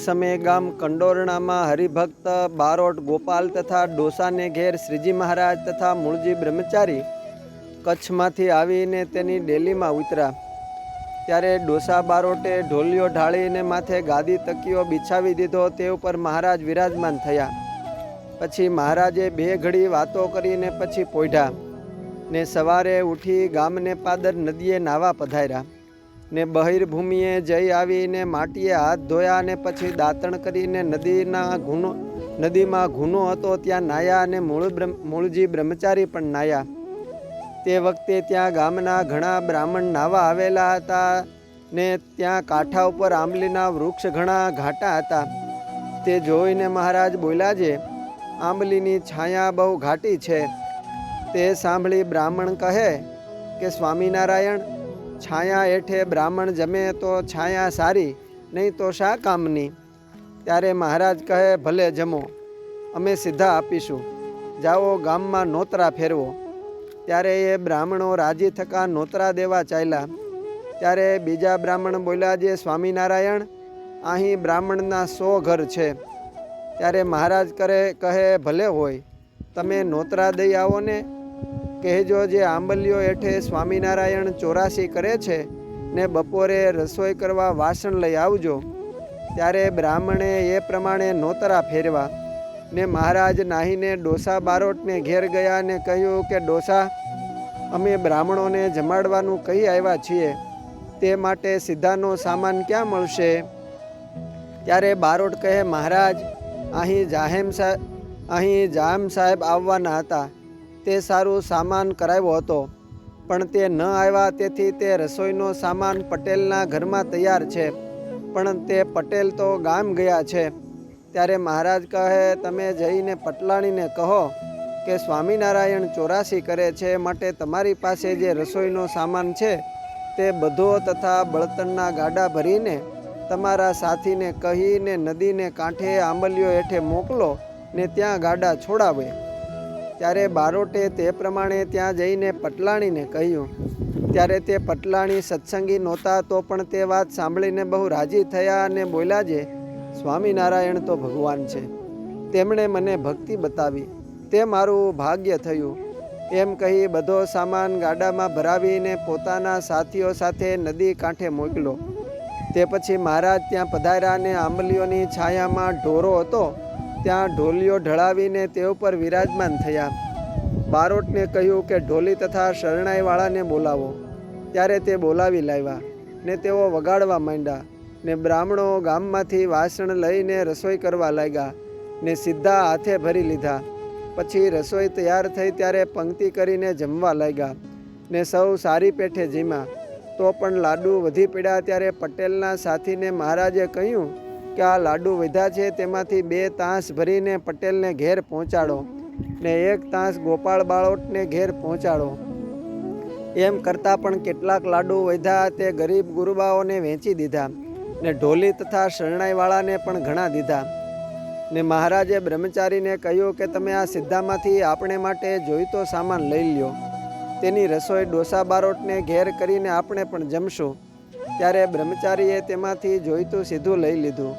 સમયે ગામ કંડોરણામાં હરિભક્ત બારોટ ગોપાલ તથા ડોસાને ઘેર શ્રીજી મહારાજ તથા મૂળજી બ્રહ્મચારી કચ્છમાંથી આવીને તેની ડેલીમાં ઉતર્યા. ત્યારે ડોસા બારોટે ઢોલિયો ઢાળીને માથે ગાદી તકીઓ બિછાવી દીધો તે ઉપર મહારાજ વિરાજમાન થયા. પછી મહારાજે બે ઘડી વાતો કરીને પછી પોઢ્યા ને સવારે ઉઠી ગામને પાદર નદીએ નાવા પધાર્યા. ને બહિર્ભૂમિએ જઈ આવીને માટીએ હાથ ધોયા અને પછી દાંતણ કરીને નદીના ગુનો નદીમાં ગુનો હતો, ત્યાં નાયા અને મૂળ મૂળજી બ્રહ્મચારી પણ નાયા. તે વખતે ત્યાં ગામના ઘણા બ્રાહ્મણ નાવા આવેલા હતા ને ત્યાં કાંઠા ઉપર આંબલીના વૃક્ષ ઘણા ઘાટા હતા. તે જોઈને મહારાજ બોલ્યા છે, આંબલીની છાયા બહુ ઘાટી છે. તે સાંભળી બ્રાહ્મણ કહે કે, સ્વામિનારાયણ છાયા હેઠે બ્રાહ્મણ જમે તો છાયા સારી, નહીં તો શા કામની? ત્યારે મહારાજ કહે, ભલે જમો, અમે સીધા આપીશું. જાઓ ગામમાં નોતરા ફેરવો. ત્યારે એ બ્રાહ્મણો રાજી થકા નોતરા દેવા ચાલ્યા. ત્યારે બીજા બ્રાહ્મણ બોલ્યા, જે સ્વામિનારાયણ અહીં બ્રાહ્મણના સો ઘર છે. ત્યારે મહારાજ કરે, કહે, ભલે હોય, તમે નોતરા દઈ આવો ને કહેજો જે આંબલીઓ હેઠે સ્વામિનારાયણ ચોરાસી કરે છે, ને બપોરે રસોઈ કરવા વાસણ લઈ આવજો. ત્યારે બ્રાહ્મણે એ પ્રમાણે નોતરા ફેરવા, ને મહારાજ નાહીને ડોસા બારોટને ઘેર ગયા ને કહ્યું કે, ડોસા, અમે બ્રાહ્મણોને જમાડવાનું કહી આવ્યા છીએ. તે માટે સીધાનો સામાન ક્યાં મળશે? ત્યારે બારોટ કહે, મહારાજ, અહીં જાહેમ સાહેબ અહીં જામ સાહેબ આવવાના હતા. તે સારું સામાન કરાવ્યો હતો. પણ તે ન આવ્યા તેથી તે રસોઈનો સામાન પટેલના ઘરમાં તૈયાર છે. પણ તે પટેલ તો ગામ ગયા છે. ત્યારે મહારાજ કહે, તમે જઈને પટલાણીને કહો કે સ્વામિનારાયણ ચોરાસી કરે છે માટે તમારી પાસે જે રસોઈનો સામાન છે તે બધો તથા બળતણના ગાડા ભરીને તમારા સાથીને કહીને નદીને કાંઠે આંબલીઓ હેઠે મોકલો ને ત્યાં ગાડા છોડાવે. ત્યારે બારોટે તે પ્રમાણે ત્યાં જઈને પટલાણીને કહ્યું, ત્યારે તે પટલાણી સત્સંગી નહોતા તો પણ તે વાત સાંભળીને બહુ રાજી થયા અને બોલ્યા જે, સ્વામિનારાયણ તો ભગવાન છે. તેમણે મને ભક્તિ બતાવી. તે મારું ભાગ્ય થયું. એમ કહી બધો સામાન ગાડામાં ભરાવીને પોતાના સાથીઓ સાથે નદી કાંઠે મોકલો. તે પછી મહારાજ ત્યાં પધાર્યા અને આંબલીઓની છાયામાં ઢોરો હતો. ત્યાં ઢોલીઓ ઢળાવીને તે ઉપર વિરાજમાન થયા. બારોટને કહ્યું કે, ઢોલી તથા શરણાઈવાળાને બોલાવો. ત્યારે તે બોલાવી લાવ્યા ને તેઓ વગાડવા માંડ્યા ને બ્રાહ્મણો ગામમાંથી વાસણ લઈને રસોઈ કરવા લાગ્યા ને સીધા હાથે ભરી લીધા. પછી રસોઈ તૈયાર થઈ ત્યારે પંક્તિ કરીને જમવા લાગ્યા ને સૌ સારી પેઠે જીમ્યા. તો પણ લાડુ વધી પડ્યા ત્યારે પટેલના સાથીને મહારાજે કહ્યું કે આ લાડુ વધ્યા છે, તેમાંથી બે તાંસ ભરીને પટેલને ઘેર પહોંચાડો ને એક તાંસ ગોપાળ બાળોટને ઘેર પહોંચાડો. એમ કરતાં પણ કેટલાક લાડુ વધ્યા તે ગરીબ ગુરુબાઓને વેચી દીધા ને ઢોલી તથા શરણાઈવાળાને પણ ઘણા દીધા. ને મહારાજે બ્રહ્મચારીને કહ્યું કે તમે આ સિદ્ધામાંથી આપણે માટે જોઈતો સામાન લઈ લ્યો. તેની રસોઈ ડોસા બારોટને ઘેર કરીને આપણે પણ જમશું. ત્યારે બ્રહ્મચારીએ તેમાંથી જોઈતું સીધું લઈ લીધું.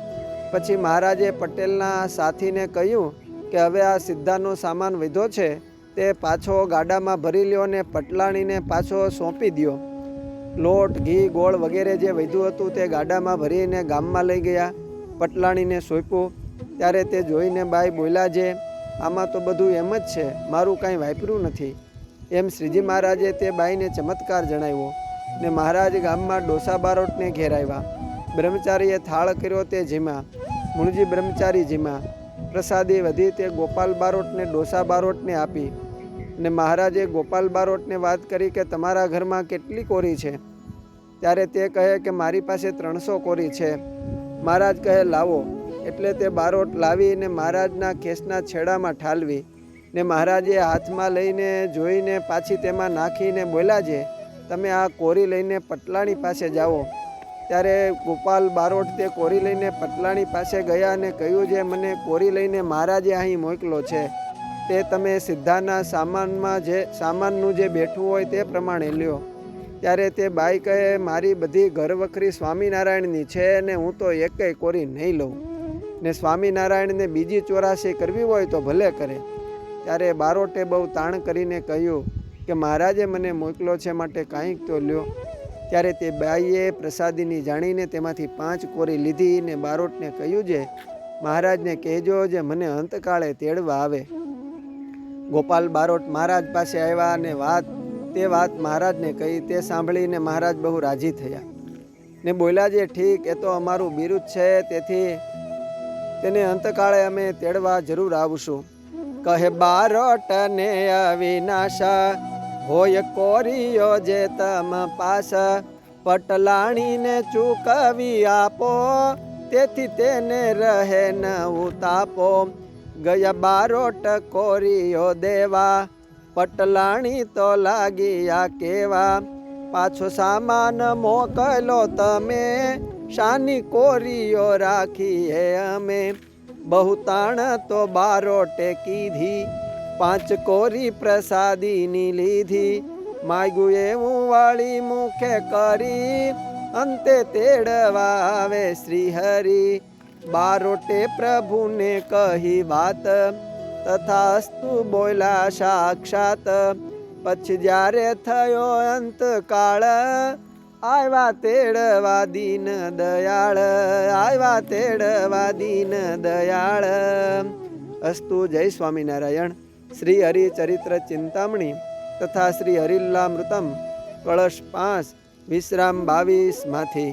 પછી મહારાજે પટેલના સાથીને કહ્યું કે હવે આ સિદ્ધાનો સામાન વધ્યો છે, તે પાછો ગાડામાં ભરી લ્યો ને પટલાણીને પાછો સોંપી દ્યો. લોટ, ઘી, ગોળ વગેરે જે વધ્યું હતું તે ગાડામાં ભરીને ગામમાં લઈ ગયા. પટલાણીને સોંપ્યું. ત્યારે તે જોઈને, બાઈ, બોલ્યા જે, આમાં તો બધું એમ જ છે, મારું કાંઈ વાપર્યું નથી. એમ શ્રીજી મહારાજે તે બાઈને ચમત્કાર જણાવ્યો ને મહારાજ ગામમાં ડોસા બારોટને ઘેર આવ્યા. બ્રહ્મચારીએ થાળ કર્યો તે જીમા મૂળજી બ્રહ્મચારી જીમા, પ્રસાદી વધી તે ગોપાલ બારોટને ડોસા બારોટને આપી ને મહારાજે ગોપાલ બારોટને વાત કરી કે તમારા ઘરમાં કેટલી કોરી છે? ત્યારે તે કહે કે મારી પાસે ત્રણસો કોરી છે. મહારાજ કહે, લાવો. એટલે તે બારોટ લાવીને મહારાજના ખેસના છેડામાં ઠાલવી ને મહારાજે હાથમાં લઈને જોઈને પાછી તેમાં નાખીને બોલાજે તમે આ કોરી લઈને પટલાણી પાસે જાઓ. ત્યારે ગોપાલ બારોટ તે કોરી લઈને પટલાણી પાસે ગયા અને કહ્યું જે મને કોરી લઈને મહારાજે અહીં મોકલો છે, તે તમે સિદ્ધાના સામાનમાં જે, સામાનનું જે બેઠું હોય તે પ્રમાણે લ્યો. ત્યારે તે બાઈ કહે મારી બધી ઘરવખરી સ્વામિનારાયણની છે અને હું તો એકેય કોરી નહીં લઉં. ને સ્વામિનારાયણને બીજી ચોરાસી કરવી હોય તો ભલે કરે. ત્યારે બારોટે બહુ તાણ કરીને કહ્યું કે મહારાજે મને મોકલો છે માટે કાંઈક તો લ્યો. ત્યારે તે બાઈએ પ્રસાદીની જાણીને તેમાંથી પાંચ કોરી લીધી ને બારોટને કહ્યું છે મહારાજને કહેજો જે મને અંતકાળે તેડવા આવે. ગોપાલ બારોટ મહારાજ પાસે આવ્યા અને વાત, તે વાત મહારાજને કહી, તે સાંભળીને મહારાજ બહુ રાજી થયા. ને બોલ્યા જે, ઠીક, એ તો અમારું બિરુદ છે, તેથી તેને અંતકાળે અમે તેડવા જરૂર આવશું. કહે બારોટ ને અવિનાશા હોય કોરિયો જે તમ પાસ. પટલાણીને ચૂકવી આપો, તેથી તેને રહે ન ઉતાપો. ગયા બારોટ કોરિયો દેવા, પટલાણી તો લાગીયા કેવા. પાછો સામાન મોકલો તમે, શાની કોરિયો રાખીએ અમે. બહુ તાણ તો બારોટે કીધી. પાંચ કોરી પ્રસાદીની લીધી. માગ્યું એવું વાળી મુખે કરી. અંતે તેડવા આવે શ્રી હરિ બારોટે પ્રભુને કહી વાત. તથાસ્તુ બોલા સાક્ષાત. પછી જ્યારે થયો અંતકાળ, આવ્યા તેડવા દીન દયાળ, આવ્યા તેડવા દીન દયાળ. અસ્તુ જય સ્વામિનારાયણ. શ્રી હરિચરિત્ર ચિંતામણી તથા શ્રી હરિલ્લામૃતમ કળશ પાંચ વિશ્રામ બાવીસમાંથી